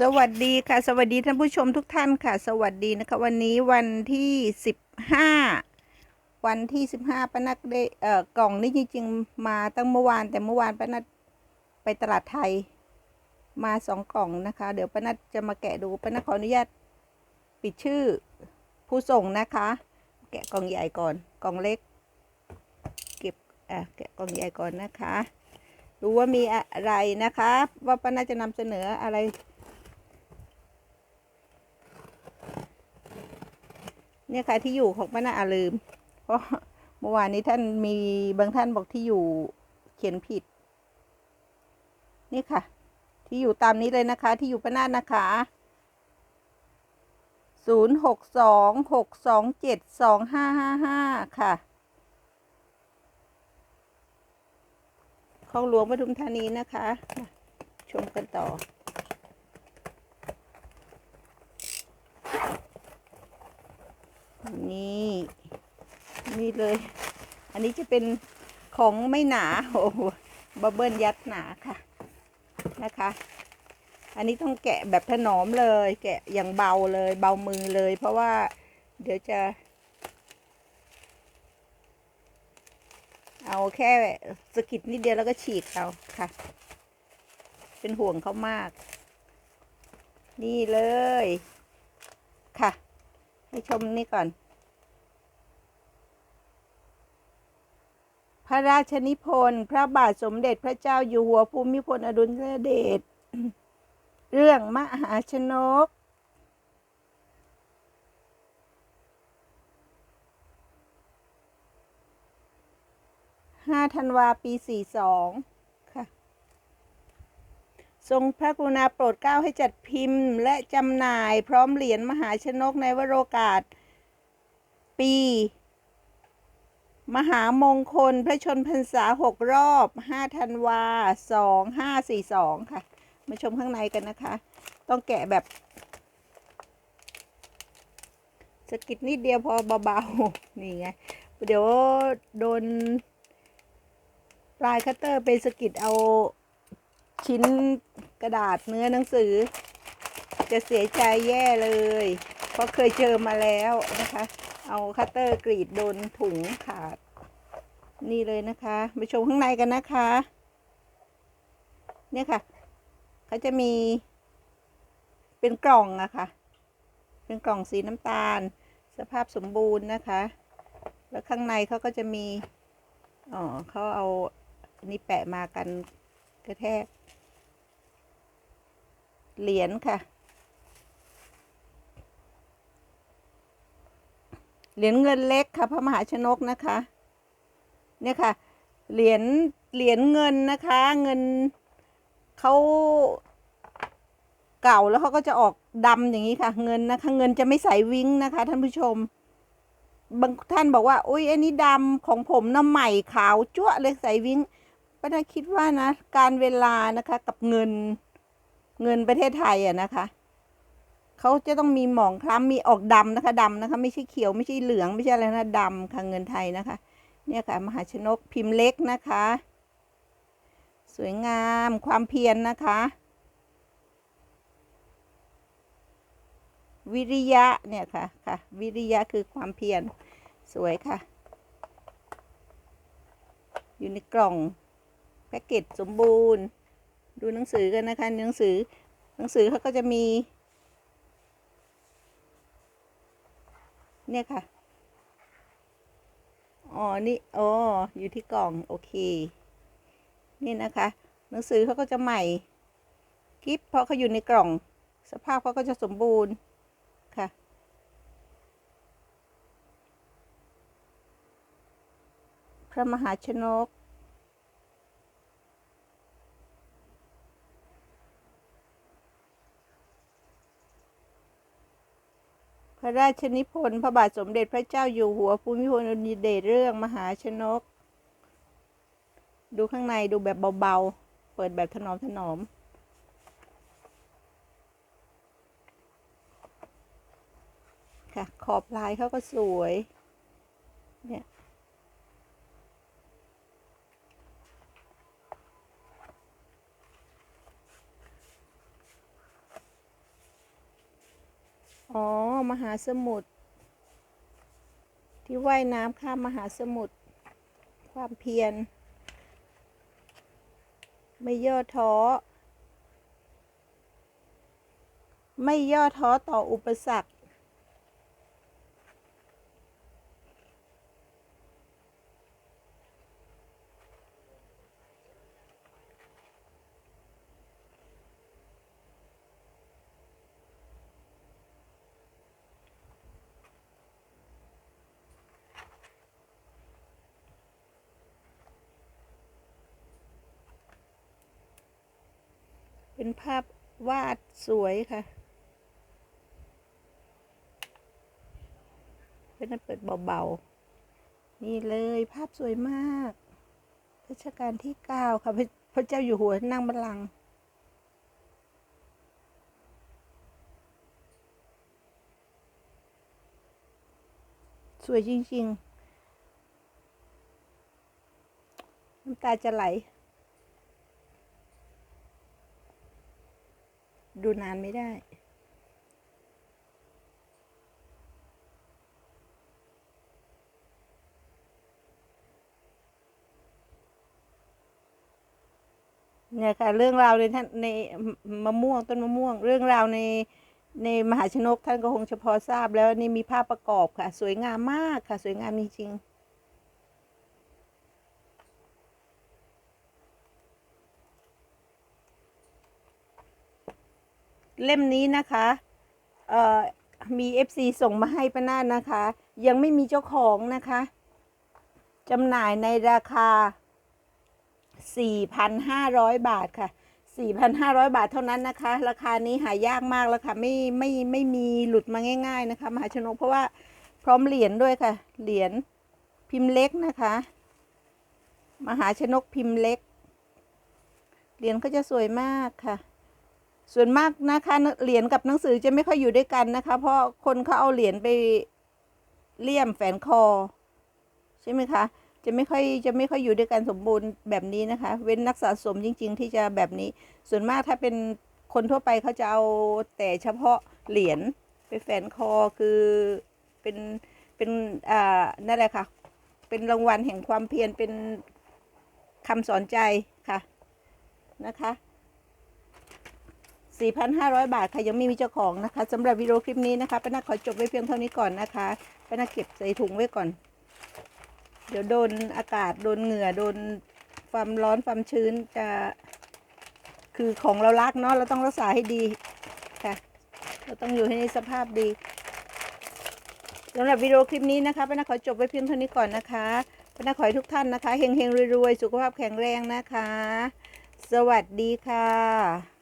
สวัสดีค่ะ สวัสดีท่านผู้ชมทุกท่านค่ะ สวัสดีนะคะ วันนี้วันที่สิบห้าวันที่สิบห้าป้านัดได้เอ่อกล่องนี้จริงๆ มาตั้งเมื่อวาน แต่เมื่อวานป้านัดไปตลาดไทย มาสองกล่องนะคะ เดี๋ยวป้านัดจะมาแกะดูป้านัดขออนุญาตปิดชื่อผู้ส่งนะคะ แกะกล่องใหญ่ก่อนกล่องเล็ก เก็บอะแกะกล่องใหญ่ก่อนนะคะ ดูว่ามีอะไรนะคะ ว่าป้านัดจะนำเสนออะไร เนี่ยค่ะที่อยู่ของป้านาอาลืม เพราะเมื่อวานนี้ท่านมีบางท่านบอกที่อยู่เขียนผิด นี่ค่ะ ที่อยู่ตามนี้เลยนะคะ ที่อยู่ป้านานะคะศูนย์หกสองหกสองเจ็ดสองห้าห้าห้าค่ะคลองหลวงปทุมธานีนะคะ ชมกันต่อ นี่ นี่เลย อันนี้จะเป็นของไม่หนา โอ้โหบับเบิลยัดหนาค่ะนะคะ อันนี้ต้องแกะแบบถนอมเลย แกะอย่างเบาเลยเบามือเลย เพราะว่าเดี๋ยวจะ เอาแค่สกิดนิดเดียวแล้วก็ฉีกเอาค่ะ เป็นห่วงเขามาก นี่เลยค่ะ ให้ชมนี่ก่อน ระราชนิพนธ์ พระบาทสมเด็จพระเจ้าอยู่หัวภูมิพลอดุลยเดช เรื่องมหาชนก ห้าธันวาปีสี่สองค่ะ ทรงพระกรุณาโปรดเกล้าให้จัดพิมพ์ และจำหน่ายพร้อมเหรียญมหาชนกในวโรกาส ปี มหามงคลพระชนพรรษาหกรอบห้าธันวาสองห้าสี่สองค่ะ มาชมข้างในกันนะคะ ต้องแกะแบบสกิดนิดเดียวพอเบาๆ นี่ไง เดี๋ยวโดนปลายคัตเตอร์ไปสกิดเอาชิ้นกระดาษเนื้อหนังสือ จะเสียใจแย่เลย เพราะเคยเจอมาแล้วนะคะ เอาคัตเตอร์กรีดโดนถุงขาด นี่เลยนะคะ ไปชมข้างในกันนะคะ เนี่ยค่ะเขาจะมีเป็นกล่องอะค่ะ เป็นกล่องสีน้ำตาล สภาพสมบูรณ์นะคะ แล้วข้างในเขาก็จะมีอ๋อเขาเอาอันนี้แปะมากันกระแทกเหรียญค่ะ เหรียญเงินเล็กค่ะพระมหาชนกนะคะ เนี่ยค่ะ เหรียญเหรียญเงินนะคะ เงินเขาเก่าแล้วเขาก็จะออกดำอย่างนี้ค่ะ เงินนะคะ เงินจะไม่ใสวิ้งนะคะ ท่านผู้ชม บางท่านบอกว่าอุ้ยอันนี้ดำของผมน้ำใหม่ขาวจั่วเลยใสวิ้งป้าดาคิดว่านะ การเวลานะคะกับเงินเงินประเทศไทยอะนะคะ เขาจะต้องมีหมองคล้ำมีออกดำนะคะดำนะคะ ไม่ใช่เขียวไม่ใช่เหลืองไม่ใช่อะไรนะดำค่ะเงินไทยนะคะ เนี่ยค่ะมหาชนกพิมพ์เล็กนะคะ สวยงามความเพียรนนะคะ วิริยะเนี่ยค่ะค่ะ วิริยะคือความเพียรสวยค่ะ อยู่ในกล่องแพ็กเกจสมบูรณ์ ดูหนังสือกันนะคะหนังสือหนังสือเขาก็จะมี เนี่ยค่ะ อ๋อ นี่อ๋ออยู่ที่กล่อง โอเค นี่นะคะ หนังสือเขาก็จะใหม่กิฟเพราะเขาอยู่ในกล่อง สภาพเขาก็จะสมบูรณ์ค่ะ พระมหาชนก ราชนิพนธ์พระบาทสมเด็จพระเจ้าอยู่หัวภูมิพลอดุลยเดชเรื่องมหาชนก ดูข้างในดูแบบเบาๆ เปิดแบบถนอมถนอมค่ะ ขอบลายเขาก็สวย เนี่ย อ๋อ มหาสมุทรที่ว่ายน้ำข้ามมหาสมุทรความเพียร ไม่ย่อท้อ ไม่ย่อท้อต่ออุปสรรค เป็นภาพวาดสวยค่ะเป็นนันเปิดเบาๆ นี่เลยภาพสวยมากรัชกาลที่เก้าค่ะพระพระเจ้าอยู่หัวนั่งบัลลังก์สวยจริงๆ น้ำตาจะไหล ดูนานไม่ได้ เนี่ยค่ะ เรื่องราวในท่านในมะม่วงต้นมะม่วง เรื่องราวในในมหาชนกท่านก็คงเฉพาะทราบแล้วนี่มีภาพประกอบค่ะ สวยงามมากค่ะ สวยงามจริงๆ เล่มนี้นะคะเอ่อมี FC ส่งมาให้ป้านานะคะ ยังไม่มีเจ้าของนะคะจำหน่ายในราคา 4,500 บาทค่ะ 4,500 บาทเท่านั้นนะคะ ราคานี้หายากมากแล้วค่ะ ไม่ไม่ไม่มีหลุดมาง่าย ๆ นะคะมหาชนกเพราะว่าพร้อมเหรียญด้วยค่ะ เหรียญพิมพ์เล็กนะคะ มหาชนกพิมพ์เล็ก เหรียญก็จะสวยมากค่ะ ส่วนมากนะคะเหรียญกับหนังสือจะไม่ค่อยอยู่ด้วยกันนะคะ เพราะคนเขาเอาเหรียญไปเลี่ยมแฝนคอ ใช่ไหมคะ จะไม่ค่อยจะไม่ค่อยอยู่ด้วยกันสมบูรณ์แบบนี้นะคะ เว้นนักสะสมจริง ๆ ที่จะแบบนี้ ส่วนมากถ้าเป็นคนทั่วไปเขาจะเอาแต่เฉพาะเหรียญไปแฝนคอคือเป็นเป็นอ่านั่นแหละค่ะ เป็นรางวัลแห่งความเพียรเป็นคำสอนใจค่ะนะคะ 4,500 บาทค่ะยังไม่มีเจ้าของนะคะสำหรับวิดีโอคลิปนี้นะคะป้านาขอจบไว้เพียงเท่านี้ก่อนนะคะป้านาเก็บใส่ถุงไว้ก่อน เดี๋ยวโดนอากาศโดนเหงื่อโดนความร้อนความชื้นจะคือของเรารักเนาะเราต้องรักษาให้ดีค่ะ เราต้องอยู่ให้ในสภาพดีสำหรับวิดีโอคลิปนี้นะคะป้านาขอจบไว้เพียงเท่านี้ก่อนนะคะป้านาขอให้ทุกท่านนะคะเฮงๆรวยๆ สุขภาพแข็งแรงนะคะ สวัสดีค่ะ